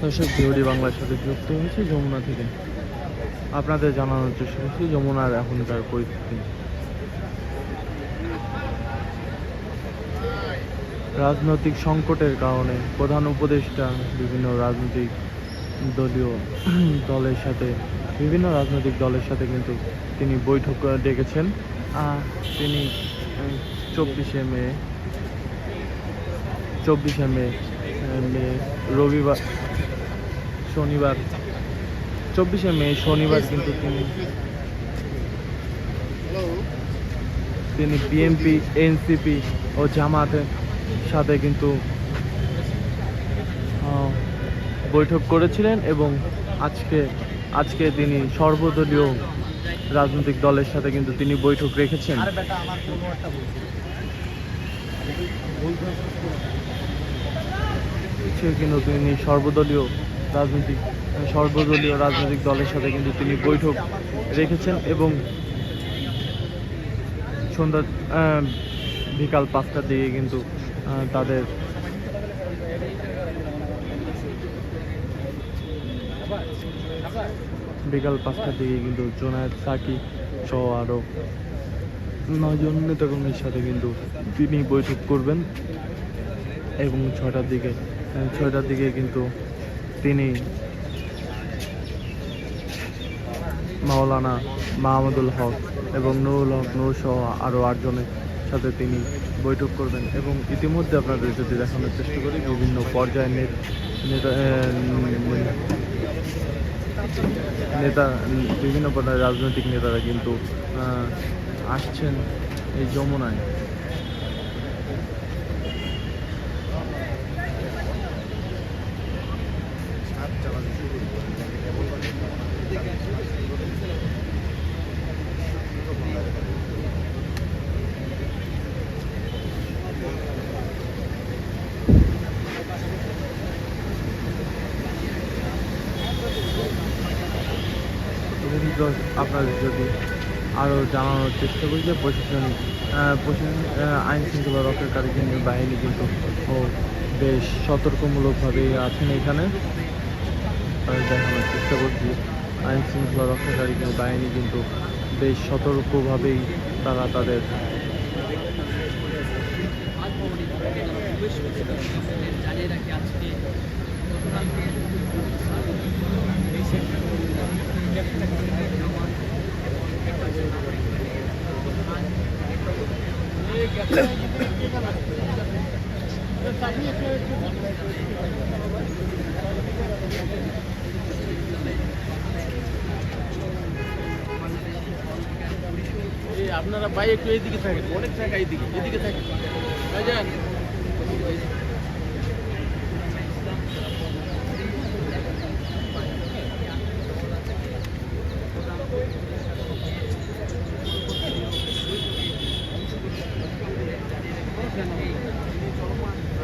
দর্শক বাংলার সাথে যুক্ত হয়েছে যমুনা থেকে। আপনাদের জানানোর চেষ্টা করছি যমুনার এখনকার পরিস্থিতি। রাজনৈতিক সংকটের কারণে প্রধান উপদেষ্টা বিভিন্ন রাজনৈতিক দলীয় দলের সাথে, বিভিন্ন রাজনৈতিক দলের সাথে কিন্তু তিনি বৈঠক ডেকেছেন। তিনি চব্বিশে মে চব্বিশে মে রবিবার, শনিবার, চব্বিশে মে, শনিবার কিন্তু তিনি তিনি বিএনপি এনসিপি ও জামাতের সাথে কিন্তু বৈঠক করেছিলেন এবং আজকে আজকে তিনি সর্বদলীয় রাজনৈতিক দলের সাথে কিন্তু তিনি বৈঠক রেখেছেন। সে কিন্তু তিনি সর্বদলীয় রাজনৈতিক সর্বদলীয় রাজনৈতিক দলের সাথে কিন্তু তিনি বৈঠক রেখেছেন এবং সন্ধ্যা বিকাল পাঁচটার দিকে কিন্তু তাদের বিকাল পাঁচটার দিকে কিন্তু জোনায়েদ সাকি সহ আরও নয়জন নেতাকর্মীর সাথে কিন্তু তিনি বৈঠক করবেন এবং ছটার দিকে ছয়টার দিকে কিন্তু তিনি মাওলানা মাহমুদুল হক এবং নুরুল হক, নূর সহ আরও আটজনের সাথে তিনি বৈঠক করবেন এবং ইতিমধ্যে আপনাদের যদি দেখানোর চেষ্টা করি। বিভিন্ন পর্যায়ের নেতা বিভিন্ন পর্যায়ের রাজনৈতিক নেতারা কিন্তু আসছেন এই যমুনায়। কিন্তু আপনাদের যদি আরও জানানোর চেষ্টা করি যে প্রশাসনিক আহ, প্রশাসনিক আইন শৃঙ্খলা রক্ষাকারী কিন্তু বাহিনী কিন্তু বেশ সতর্কমূলকভাবে আছেন এখানে। দেখানোর চেষ্টা করছি। আইন শৃঙ্খলা রক্ষাকারী বাহিনী কিন্তু বেশ সতর্কভাবেই তারা তাদের জানিয়ে রাখি আজকে আপনারা ভাই একটু এইদিকে থাকেন অনেক জায়গা এইদিকে এদিকে থাকেন।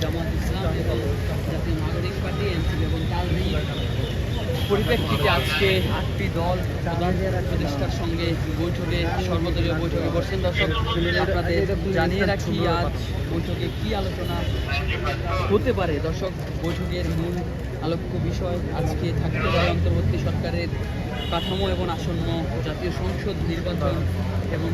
জামাত ইসলাম এবং জাতীয় নাগরিক পার্টি এনসিপি এবং তারই পরিপ্রেক্ষিতে আজকে আটটি দল প্রতিষ্ঠার সঙ্গে বৈঠকে সর্বদলীয় বৈঠকে বসছেন দর্শক আপনাদের জানিয়ে রাখি আজ বৈঠকে কি আলোচনা হতে পারে? দর্শক বৈঠকের মূল আলোক্য বিষয় আজকে থাকতে পারে অন্তর্বর্তী সরকারের কাঠামো এবং আসন্ন জাতীয় সংসদ নির্বাচন এবং